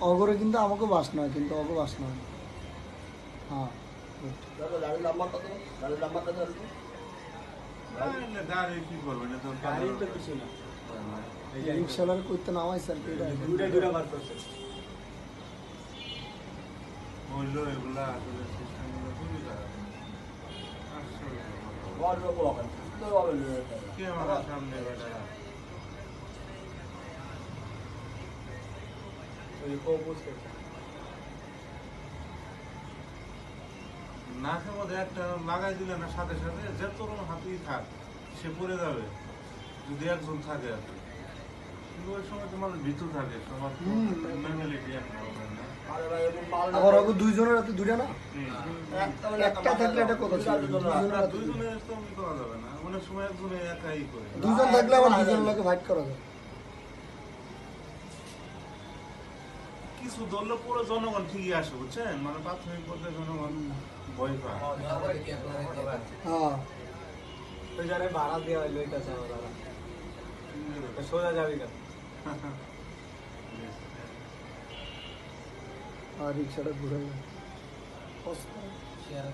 অগরে কিন্তু আমাকে বাস নয় কিন্তু অগ বাস নয়। হ্যাঁ করতে এগুলা আসলে সিস্টেমগুলো খুবই খারাপ বড় লোক কে আমার সামনে নাকের মধ্যে একটা লাগাই দিলে না সাথে সাথে হাতেই থাক সে পড়ে যাবে যদি একজন থাকে আর কি। কিন্তু ওই সময় তোমার ভিতর থাকে সবার হুম। মেন্টালিটি একটা হবে না? আরে ভাই এরকম পাল আবার দুইজনের হাতে দুইটা না? একটা থাকলে একটা কথা ছিল। দুইজনের না, হাতে দুইজনে তো করা যাবে না। অনেক সময় একজনে একাই করে। দুইজন থাকলে আবার দুইজনের লোকে ফাইট করা যায় কিছু ধরলে পুরো জনগণ ঠিকই আসে বুঝছেন? মানে প্রাথমিক পর্যায়ে জনগণ ভয় পায়। হ্যাঁ তো যারা ভাড়া দেওয়া হইল এটা চাও দাদা। সোজা যাবি কেন? আর রিক্সাটা ঘুরে যায়